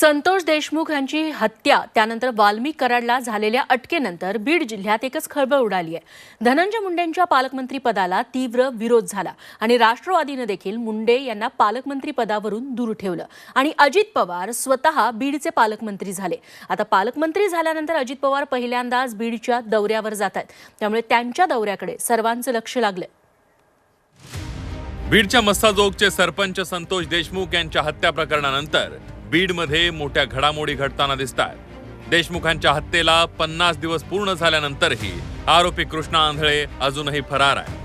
संतोष देशमुख यांची हत्या त्यानंतर वाल्मिक कराडला झालेल्या अटकेनंतर बीड जिल्ह्यात एकच खळबळ उडाली आहे. धनंजय मुंडेंच्या पालकमंत्री पदाला तीव्र विरोध झाला आणि राष्ट्रवादीनं देखील मुंडे यांना पालकमंत्री पदावरून दूर ठेवलं. आणि अजित पवार स्वतः बीडचे पालकमंत्री झाले. आता पालकमंत्री झाल्यानंतर अजित पवार पहिल्यांदाच बीडच्या दौऱ्यावर जात आहेत. त्यामुळे त्यांच्या दौऱ्याकडे सर्वांचं लक्ष लागलंय. बीडच्या मस्ताजोगचे सरपंच संतोष देशमुख यांच्या हत्या प्रकरणानंतर बीडमध्ये मोठ्या घडामोडी घडताना दिसत आहेत देशमुखांच्या हत्येला पन्नास दिवस पूर्ण झाल्यानंतरही आरोपी कृष्णा आंधळे अजूनही फरार आहे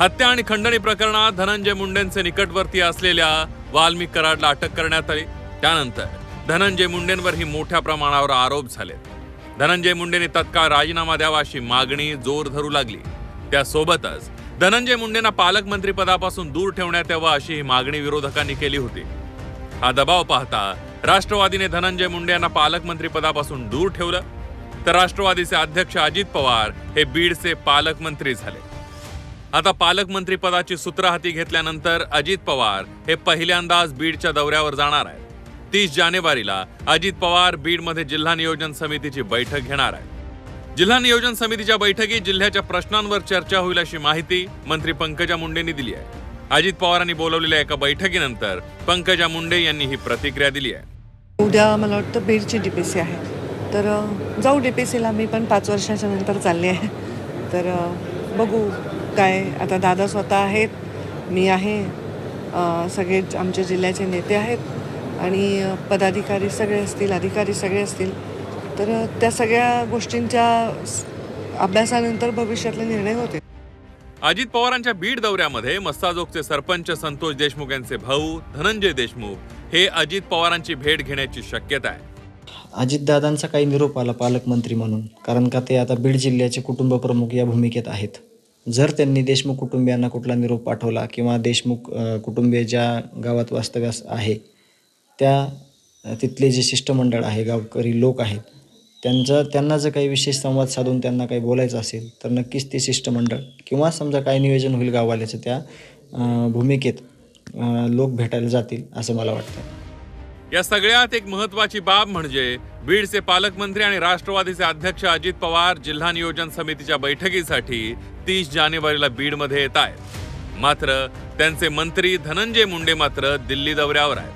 हत्या आणि खंडणी प्रकरणात धनंजय मुंडेंचे निकटवर्ती असलेल्या वाल्मिक कराडला अटक करण्यात आली. त्यानंतर धनंजय मुंडेंवरही मोठ्या प्रमाणावर आरोप झाले धनंजय मुंडेने तत्काळ राजीनामा द्यावा अशी मागणी जोर धरू लागली. त्यासोबतच धनंजय मुंडेंना पालकमंत्री पदापासून दूर ठेवण्यात यावं अशी ही मागणी विरोधकांनी केली होती. हा दबाव पाहता राष्ट्रवादीने धनंजय मुंडे यांना पालकमंत्री पदापासून दूर ठेवलं. तर राष्ट्रवादीचे अध्यक्ष अजित पवार हे बीडचे पालकमंत्री झाले. आता पालकमंत्री पदाची सूत्र हाती घेतल्यानंतर अजित पवार हे पहिल्यांदाच बीडच्या दौऱ्यावर जाणार आहेत. तीस जानेवारीला अजित पवार बीडमध्ये जिल्हा नियोजन समितीची बैठक घेणार आहेत. जिल्हा नियोजन समितीच्या बैठकीत जिल्ह्याच्या प्रश्नांवर चर्चा होईल अशी माहिती मंत्री पंकजा मुंडेंनी दिली आहे. अजित पवारांनी बोलवलेल्या एका बैठकीनंतर पंकजा मुंडे यांनी ही प्रतिक्रिया दिली आहे. उद्या मला वाटतं बीडची डी पी सी आहे. तर जाऊ डी पी सीला मी पण पाच वर्षाच्या नंतर चालले आहे. तर बघू काय. आता दादा स्वतः आहेत. मी आहे. सगळे आमच्या जिल्ह्याचे नेते आहेत. आणि पदाधिकारी सगळे असतील अधिकारी सगळे असतील. तर त्या सगळ्या गोष्टींच्या अभ्यासानंतर भविष्यातले निर्णय होते अजित पवारांच्या बीड दौऱ्यामध्ये मस्ताजोगचे सरपंच संतोष देशमुख यांचे भाऊ धनंजय देशमुख हे अजित पवारांची भेट घेण्याची शक्यता आहे. अजितदादांचा काही निरोप आला पालकमंत्री म्हणून कारण का ते आता बीड जिल्ह्याचे कुटुंब प्रमुख या भूमिकेत आहेत. जर त्यांनी देशमुख कुटुंबियांना कुठला निरोप पाठवला किंवा देशमुख कुटुंबीय ज्या गावात वास्तव्यास आहे त्या तिथले जे शिष्टमंडळ आहे गावकरी लोक आहेत त्यांचा त्यांना जर काही विशेष संवाद साधून त्यांना काही बोलायचं असेल तर नक्कीच ते शिष्टमंडळ किंवा समजा काय नियोजन होईल गाववाल्याचं त्या भूमिकेत लोक भेटायला जातील असं मला वाटतं. या सगळ्यात एक महत्वाची बाब म्हणजे बीडचे पालकमंत्री आणि राष्ट्रवादीचे अध्यक्ष अजित पवार जिल्हा नियोजन समितीच्या बैठकीसाठी तीस जानेवारीला बीडमध्ये येत आहेत. मात्र त्यांचे मंत्री धनंजय मुंडे मात्र दिल्ली दौऱ्यावर आहेत.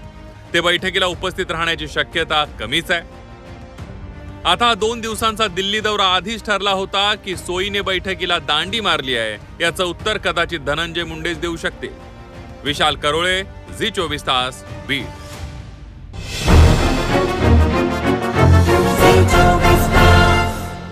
ते बैठकीला उपस्थित राहण्याची शक्यता कमीच आहे. आता दोन दिवसांचा दिल्ली दौरा आधीच ठरला होता की सोयीने बैठकीला दांडी मारली आहे. याचं उत्तर कदाचित धनंजय मुंडेच देऊ शकते विशाल करोळे झी चोवीस तास बीड.